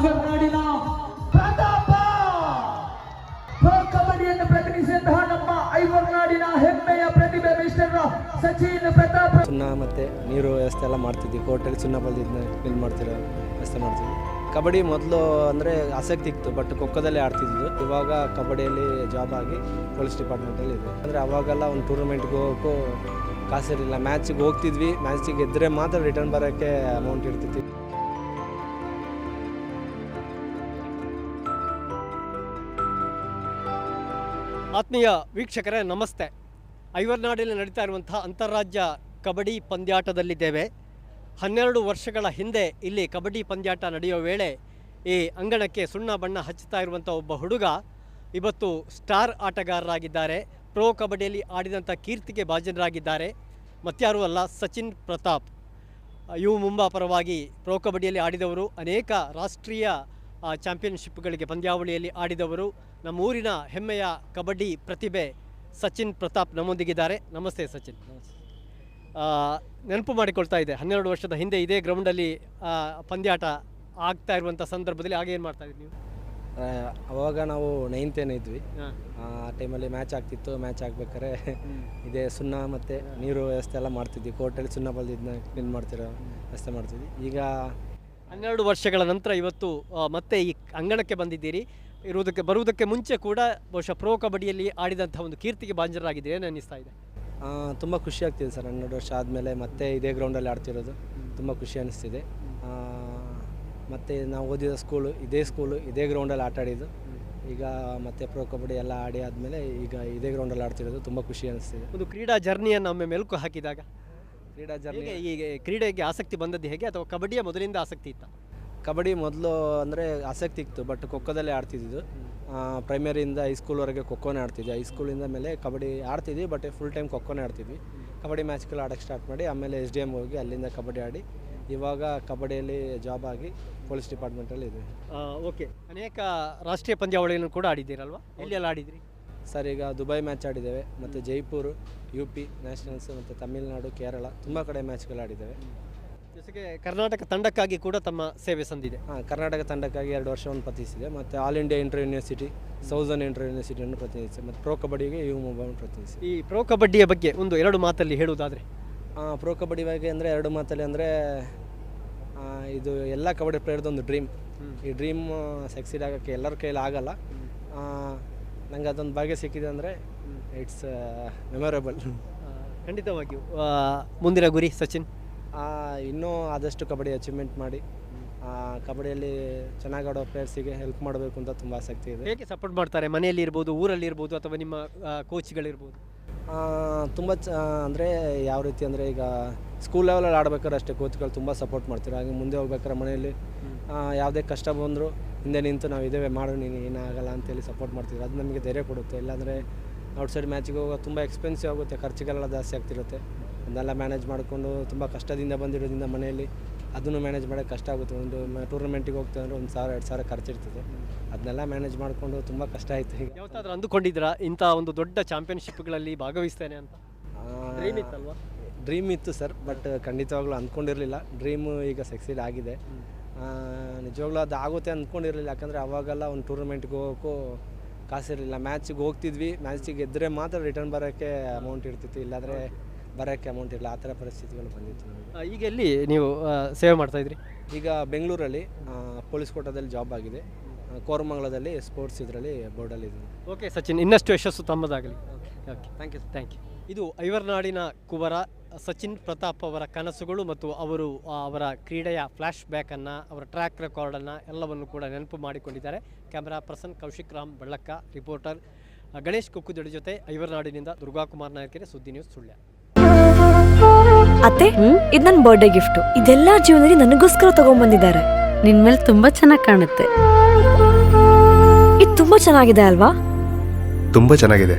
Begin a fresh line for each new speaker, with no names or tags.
Ivor ನಾಡಿನ ಪ್ರತಾಪ! Pro ಕಬಡ್ಡಿಯನ್ನು ಪ್ರತಿನಿಧಿಸಿದಂತಹ ನಮ್ಮ Ivor ನಾಡಿನ ಹೆಮ್ಮೆಯ ಪ್ರತಿಭೆ ಮಿಸ್ಟರ್ ಸಚಿನ್ ಪ್ರತಾಪ್.
ಸುಣ್ಣ ಮತ್ತೆ ನೀರು ವ್ಯವಸ್ಥೆ ಎಲ್ಲ ಮಾಡ್ತಿದ್ವಿ. ಹೋಟೆಲ್ ಸುಣ್ಣ ಬಲ್ದಿದ್ದನ್ನ ಕ್ಲೀನ್ ಮಾಡ್ತಿರೋ ವ್ಯವಸ್ಥೆ ಮಾಡ್ತಿದ್ವಿ. ಕಬಡ್ಡಿ ಮೊದಲು ಅಂದರೆ ಆಸಕ್ತಿ ಇತ್ತು ಬಟ್ ಖೋಖೋದಲ್ಲಿ ಆಡ್ತಿದ್ದು ಇವಾಗ ಕಬಡ್ಡಿಯಲ್ಲಿ ಜಾಬ್ ಆಗಿ ಪೊಲೀಸ್ ಡಿಪಾರ್ಟ್ಮೆಂಟಲ್ಲಿ ಇದೆ ಅಂದರೆ ಅವಾಗೆಲ್ಲ ಒಂದು ಟೂರ್ನಮೆಂಟ್ಗೆ ಹೋಗೋಕ್ಕೂ ಕಾಸಿರಲಿಲ್ಲ ಮ್ಯಾಚಿಗೆ ಹೋಗ್ತಿದ್ವಿ. ಮ್ಯಾಚಿಗೆ ಗೆದ್ದರೆ ಮಾತ್ರ ರಿಟರ್ನ್ ಬರೋಕ್ಕೆ ಅಮೌಂಟ್ ಇರ್ತಿತ್ತು.
ಆತ್ಮೀಯ ವೀಕ್ಷಕರೇ, ನಮಸ್ತೆ. ಐವರ್ನಾಡಿನಲ್ಲಿ ನಡೀತಾ ಇರುವಂತಹ ಅಂತಾರಾಜ್ಯ ಕಬಡ್ಡಿ ಪಂದ್ಯಾಟದಲ್ಲಿದ್ದೇವೆ. ಹನ್ನೆರಡು ವರ್ಷಗಳ ಹಿಂದೆ ಇಲ್ಲಿ ಕಬಡ್ಡಿ ಪಂದ್ಯಾಟ ನಡೆಯೋ ವೇಳೆ ಈ ಅಂಗಣಕ್ಕೆ ಸುಣ್ಣ ಬಣ್ಣ ಹಚ್ಚುತ್ತಾ ಇರುವಂಥ ಒಬ್ಬ ಹುಡುಗ ಇವತ್ತು ಸ್ಟಾರ್ ಆಟಗಾರರಾಗಿದ್ದಾರೆ. ಪ್ರೋ ಕಬಡ್ಡಿಯಲ್ಲಿ ಆಡಿದಂಥ ಕೀರ್ತಿಗೆ ಭಾಜನರಾಗಿದ್ದಾರೆ. ಮತ್ಯಾರೂ ಅಲ್ಲ, ಸಚಿನ್ ಪ್ರತಾಪ್. ಯು ಮುಂಬಾ ಪರವಾಗಿ ಪ್ರೋ ಕಬಡ್ಡಿಯಲ್ಲಿ ಆಡಿದವರು ಅನೇಕ ರಾಷ್ಟ್ರೀಯ ಚಾಂಪಿಯನ್ಶಿಪ್ಗಳಿಗೆ ಪಂದ್ಯಾವಳಿಯಲ್ಲಿ ಆಡಿದವರು ನಮ್ಮೂರಿನ ಹೆಮ್ಮೆಯ ಕಬಡ್ಡಿ ಪ್ರತಿಭೆ ಸಚಿನ್ ಪ್ರತಾಪ್ ನಮ್ಮೊಂದಿಗಿದ್ದಾರೆ. ನಮಸ್ತೆ ಸಚಿನ್. ನೆನಪು ಮಾಡಿಕೊಳ್ತಾ ಇದೆ. ಹನ್ನೆರಡು ವರ್ಷದ ಹಿಂದೆ ಇದೇ ಗ್ರೌಂಡಲ್ಲಿ ಪಂದ್ಯಾಟ ಆಗ್ತಾ ಇರುವಂಥ ಸಂದರ್ಭದಲ್ಲಿ ಆಗ ಏನು ಮಾಡ್ತಾ ಇದ್ದೀವಿ ನೀವು?
ಅವಾಗ ನಾವು ನೈನ್ತೇನೆ ಇದ್ವಿ.
ಹಾಂ.
ಆ ಟೈಮಲ್ಲಿ ಮ್ಯಾಚ್ ಆಗ್ತಿತ್ತು. ಮ್ಯಾಚ್ ಆಗ್ಬೇಕಾದ್ರೆ ಇದೇ ಸುಣ್ಣ ಮತ್ತು ನೀರು ವ್ಯವಸ್ಥೆ ಎಲ್ಲ ಮಾಡ್ತಿದ್ವಿ. ಕೋರ್ಟಲ್ಲಿ ಸುಣ್ಣ ಬಲ್ದಿದ್ದನ್ನ ಕ್ಲೀನ್ ಮಾಡ್ತಿರೋ ವ್ಯವಸ್ಥೆ ಮಾಡ್ತಿದ್ವಿ. ಈಗ
ಹನ್ನೆರಡು ವರ್ಷಗಳ ನಂತರ ಇವತ್ತು ಮತ್ತೆ ಈ ಅಂಗಣಕ್ಕೆ ಬಂದಿದ್ದೀರಿ. ಇರುವುದಕ್ಕೆ ಬರುವುದಕ್ಕೆ ಮುಂಚೆ ಕೂಡ ಬಹುಶಃ ಪ್ರೋ ಕಬಡ್ಡಿಯಲ್ಲಿ ಆಡಿದಂಥ ಒಂದು ಕೀರ್ತಿಗೆ ಬಾಂಜರಾಗಿದೆ ಏನು ಅನ್ನಿಸ್ತಾ ಇದೆ.
ತುಂಬ ಖುಷಿ ಆಗ್ತಿದೆ ಸರ್ ಹನ್ನೆರಡು ವರ್ಷ ಆದಮೇಲೆ ಮತ್ತೆ ಇದೇ ಗ್ರೌಂಡಲ್ಲಿ ಆಡ್ತಿರೋದು. ತುಂಬ ಖುಷಿ ಅನಿಸ್ತಿದೆ ಮತ್ತು ನಾವು ಓದಿದ ಸ್ಕೂಲು ಇದೇ ಸ್ಕೂಲು ಇದೇ ಗ್ರೌಂಡಲ್ಲಿ ಆಟ ಆಡಿದ್ದು. ಈಗ ಮತ್ತೆ ಪ್ರೋ ಕಬಡ್ಡಿ ಎಲ್ಲ ಆಡಿ ಆದಮೇಲೆ ಈಗ ಇದೇ ಗ್ರೌಂಡಲ್ಲಿ ಆಡ್ತಿರೋದು. ತುಂಬ ಖುಷಿ ಅನಿಸ್ತಿದೆ
ಒಂದು ಕ್ರೀಡಾ ಜರ್ನಿಯನ್ನು ಒಮ್ಮೆ ಮೆಲುಕು ಹಾಕಿದಾಗ?
ಕ್ರೀಡಾ ಜರ್ನಿ
ಹೇಗೆ ಈಗ ಕ್ರೀಡೆಗೆ ಆಸಕ್ತಿ ಬಂದದ್ದು ಹೇಗೆ ಅಥವಾ ಕಬಡ್ಡಿಯ ಮೊದಲಿಂದ ಆಸಕ್ತಿ ಇತ್ತ?
ಕಬಡ್ಡಿ ಮೊದಲು ಅಂದರೆ ಆಸಕ್ತಿ ಇತ್ತು ಬಟ್ ಖೋಖೋದಲ್ಲೇ ಆಡ್ತಿದ್ದು ಪ್ರೈಮರಿಯಿಂದ ಹೈಸ್ಕೂಲ್ವರೆಗೆ ಖೋಖೋನೇ ಆಡ್ತಿದ್ವಿ. ಹೈಸ್ಕೂಲಿಂದ ಮೇಲೆ ಕಬಡ್ಡಿ ಆಡ್ತಿದ್ವಿ ಬಟ್ ಫುಲ್ ಟೈಮ್ ಖೋಖೋನೇ ಆಡ್ತಿದ್ವಿ. ಕಬಡ್ಡಿ ಮ್ಯಾಚ್ಗಳು ಆಡೋಕ್ಕೆ ಸ್ಟಾರ್ಟ್ ಮಾಡಿ ಆಮೇಲೆ ಎಸ್ ಡಿ ಎಂ ಹೋಗಿ ಅಲ್ಲಿಂದ ಕಬಡ್ಡಿ ಆಡಿ ಇವಾಗ ಕಬಡ್ಡಿಯಲ್ಲಿ ಜಾಬ್ ಆಗಿ ಪೊಲೀಸ್ ಡಿಪಾರ್ಟ್ಮೆಂಟಲ್ಲಿ ಇದ್ವಿ
ಓಕೆ ಅನೇಕ ರಾಷ್ಟ್ರೀಯ ಪಂದ್ಯಾವಳಿಯನ್ನು ಕೂಡ ಆಡಿದ್ದೀರಲ್ವಾ? ಎಲ್ಲೆಲ್ಲ ಆಡಿದ್ರಿ?
ಸರ್ ಈಗ ದುಬೈ ಮ್ಯಾಚ್ ಆಡಿದ್ದೇವೆ. ಮತ್ತು ಜೈಪುರ್ ಯು ಪಿ ನ್ಯಾಷನಲ್ಸ್ ಮತ್ತು ತಮಿಳುನಾಡು ಕೇರಳ ತುಂಬ ಕಡೆ ಮ್ಯಾಚ್ಗಳು ಆಡಿದ್ದೇವೆ.
ಜೊತೆಗೆ ಕರ್ನಾಟಕ ತಂಡಕ್ಕಾಗಿ ಕೂಡ ತಮ್ಮ ಸೇವೆ ಸಂದಿದೆ.
ಹಾಂ ಕರ್ನಾಟಕ ತಂಡಕ್ಕಾಗಿ ಎರಡು ವರ್ಷವನ್ನು ಪ್ರತಿನಿಧಿಸಿದೆ. ಮತ್ತು ಆಲ್ ಇಂಡಿಯಾ ಇಂಟರ್ ಯೂನಿವರ್ಸಿಟಿ ಸೌಸನ್ ಇಂಟರ್ ಯೂನಿವರ್ಸಿಟಿಯನ್ನು ಪ್ರತಿನಿಧಿಸಿದೆ. ಮತ್ತು ಪ್ರೋ ಕಬಡ್ಡಿಗೆ ಯು ಮೊಬೈಲ್ ಪ್ರತಿನಿಧಿಸಿದೆ.
ಈ ಪ್ರೋ ಕಬಡ್ಡಿಯ ಬಗ್ಗೆ ಒಂದು ಎರಡು ಮಾತಲ್ಲಿ ಹೇಳುವುದಾದರೆ.
ಪ್ರೋ ಕಬಡ್ಡಿ ಬಗ್ಗೆ ಅಂದರೆ ಎರಡು ಮಾತಲ್ಲಿ ಅಂದರೆ ಇದು ಎಲ್ಲ ಕಬಡ್ಡಿ ಪ್ಲೇಯರ್ದು ಒಂದು ಡ್ರೀಮ್ ಈ ಡ್ರೀಮ್ ಸಕ್ಸೀಡ್ ಆಗೋಕ್ಕೆ ಎಲ್ಲರ ಕೈಯಲ್ಲಿ ಆಗಲ್ಲ. ನಂಗೆ ಅದೊಂದು ಭಾಗ್ಯ ಸಿಕ್ಕಿದೆ ಅಂದರೆ ಇಟ್ಸ್ ಮೆಮೊರೇಬಲ್
ಖಂಡಿತವಾಗಿಯೂ. ಮುಂದಿನ ಗುರಿ ಸಚಿನ್?
ಇನ್ನೂ ಆದಷ್ಟು ಕಬಡ್ಡಿ ಅಚೀವ್ಮೆಂಟ್ ಮಾಡಿ ಆ, ಕಬಡ್ಡಿಯಲ್ಲಿ ಚೆನ್ನಾಗಿ ಆಡೋ ಪ್ಲೇಯರ್ಸಿಗೆ ಹೆಲ್ಪ್ ಮಾಡಬೇಕು ಅಂತ ತುಂಬ ಆಸಕ್ತಿ ಇದೆ.
ಹೇಗೆ ಸಪೋರ್ಟ್ ಮಾಡ್ತಾರೆ? ಮನೆಯಲ್ಲಿ ಇರ್ಬೋದು ಊರಲ್ಲಿ ಇರ್ಬೋದು ಅಥವಾ ನಿಮ್ಮ ಕೋಚ್ಗಳಿರ್ಬೋದು
ತುಂಬ ಚ ಅಂದರೆ ಯಾವ ರೀತಿ ಅಂದರೆ ಈಗ ಸ್ಕೂಲ್ ಲೆವೆಲಲ್ಲಿ ಆಡ್ಬೇಕಾದ್ರೆ ಅಷ್ಟೇ ಕೋಚ್ಗಳು ತುಂಬ ಸಪೋರ್ಟ್ ಮಾಡ್ತಾರೆ? ಹಾಗೆ ಮುಂದೆ ಹೋಗ್ಬೇಕಾದ್ರೆ ಮನೆಯಲ್ಲಿ ಯಾವುದೇ ಕಷ್ಟ ಬಂದರೂ ಹಿಂದೆ ನಿಂತು ನಾವು ಇದ್ದೇವೆ ಮಾಡು ನೀನು ಏನಾಗಲ್ಲ ಅಂತೇಳಿ ಸಪೋರ್ಟ್ ಮಾಡ್ತಿದ್ರು. ಅದು ನಮಗೆ ಧೈರ್ಯ ಕೊಡುತ್ತೆ. ಇಲ್ಲಾಂದರೆ ಔಟ್ಸೈಡ್ ಮ್ಯಾಚಿಗೆ ಹೋಗೋ ತುಂಬ ಎಕ್ಸ್ಪೆನ್ಸಿವ್ ಆಗುತ್ತೆ ಖರ್ಚುಗಳೆಲ್ಲ ಜಾಸ್ತಿ ಆಗ್ತಿರುತ್ತೆ. ಅದನ್ನೆಲ್ಲ ಮ್ಯಾನೇಜ್ ಮಾಡಿಕೊಂಡು ತುಂಬ ಕಷ್ಟದಿಂದ ಬಂದಿರೋದ್ರಿಂದ ಮನೆಯಲ್ಲಿ ಅದನ್ನು ಮ್ಯಾನೇಜ್ ಮಾಡೋಕ್ಕೆ ಕಷ್ಟ ಆಗುತ್ತೆ. ಒಂದು ಟೂರ್ನಮೆಂಟಿಗೆ ಹೋಗ್ತಾ ಅಂದರೆ ಒಂದು ಸಾವಿರ ಎರಡು ಸಾವಿರ ಖರ್ಚಿರ್ತದೆ. ಅದನ್ನೆಲ್ಲ ಮ್ಯಾನೇಜ್ ಮಾಡಿಕೊಂಡು ತುಂಬ ಕಷ್ಟ ಆಯಿತು ಈಗ.
ಯಾವತ್ತಾದ್ರೂ ಅಂದುಕೊಂಡಿದ್ದೀರಾ? ಇಂಥ ಒಂದು ದೊಡ್ಡ ಚಾಂಪಿಯನ್ಶಿಪ್ಗಳಲ್ಲಿ ಭಾಗವಹಿಸ್ತೇನೆ ಅಂತ. ಡ್ರೀಮ್ ಇತ್ತಲ್ವಾ?
ಡ್ರೀಮ್ ಇತ್ತು ಸರ್ ಬಟ್ ಖಂಡಿತವಾಗ್ಲೂ ಅಂದ್ಕೊಂಡಿರಲಿಲ್ಲ. ಡ್ರೀಮು ಈಗ ಸಕ್ಸೀಡ್ ಆಗಿದೆ. ನಿಜವಾಗ್ಲೂ ಅದು ಆಗುತ್ತೆ ಅಂದ್ಕೊಂಡಿರಲಿಲ್ಲ. ಯಾಕಂದರೆ ಅವಾಗೆಲ್ಲ ಒಂದು ಟೂರ್ನಮೆಂಟ್ಗೆ ಹೋಗೋಕ್ಕೂ ಕಾಸಿರಲಿಲ್ಲ. ಮ್ಯಾಚಿಗೆ ಹೋಗ್ತಿದ್ವಿ. ಮ್ಯಾಚಿಗೆ ಗೆದ್ದರೆ ಮಾತ್ರ ರಿಟರ್ನ್ ಬರೋಕ್ಕೆ ಅಮೌಂಟ್ ಇರ್ತಿತ್ತು. ಇಲ್ಲಾಂದರೆ ಬರೋಕ್ಕೆ ಅಮೌಂಟ್ ಇಲ್ಲ ಆ ಥರ ಪರಿಸ್ಥಿತಿಗಳು ಬಂದಿತ್ತು ನಮಗೆ.
ಈಗ ಎಲ್ಲಿ ನೀವು ಸೇವೆ ಮಾಡ್ತಾ ಇದ್ರಿ?
ಈಗ ಬೆಂಗಳೂರಲ್ಲಿ ಪೊಲೀಸ್ ಕೋಟದಲ್ಲಿ ಜಾಬ್ ಆಗಿದೆ. ಕೋರಮಂಗಲದಲ್ಲಿ ಸ್ಪೋರ್ಟ್ಸ್ ಇದರಲ್ಲಿ ಬೋರ್ಡಲ್ಲಿ ಇದ್ದೀನಿ.
ಓಕೆ ಸಚಿನ್ ಇನ್ನಷ್ಟು ಯಶಸ್ಸು ತಮ್ಮದಾಗಲಿ. Okay thank you thank you ಇದು ಐವರ್ನಾಡಿನ ಕುವರ ಸಚಿನ್ ಪ್ರತಾಪ್ ಅವರ ಕನಸುಗಳು ಮತ್ತು ಅವರು ಅವರ ಕ್ರೀಡೆಯ ಫ್ಲ್ಯಾಶ್ ಬ್ಯಾಕನ್ನು ಅವರ ಟ್ರ್ಯಾಕ್ ರೆಕಾರ್ಡನ್ನು ಎಲ್ಲವನ್ನು ಕೂಡ ನೆನಪು ಮಾಡಿಕೊಂಡಿದ್ದಾರೆ. Camera person Kaushik Ram Ballakka reporter Ganesh Kukkudadi ಜೊತೆ ಐವರ್ನಾಡಿನಿಂದ ದುರ್ಗಾಕುಮಾರ್ ನಾಯಕರಿಗೆ ಸುದ್ದಿ ನ್ಯೂಸ್ ಸುಳ್ಯ.
ಅತ್ತೆ ಇದು ನನ್ನ ಬರ್ಡೇ ಗಿಫ್ಟ್ ಇದೆಲ್ಲ ಜೀವನದಲ್ಲಿ ನನಗೋಸ್ಕರ ತಗೊಂಡ್ಬಂದಿದ್ದಾರೆ
ನಿನ್ ಮೇಲೆ ತುಂಬಾ ಚೆನ್ನಾಗಿ ಕಾಣುತ್ತೆ.
ಇದು ತುಂಬಾ ಚೆನ್ನಾಗಿದೆ ಅಲ್ವಾ?
ತುಂಬಾ ಚೆನ್ನಾಗಿದೆ.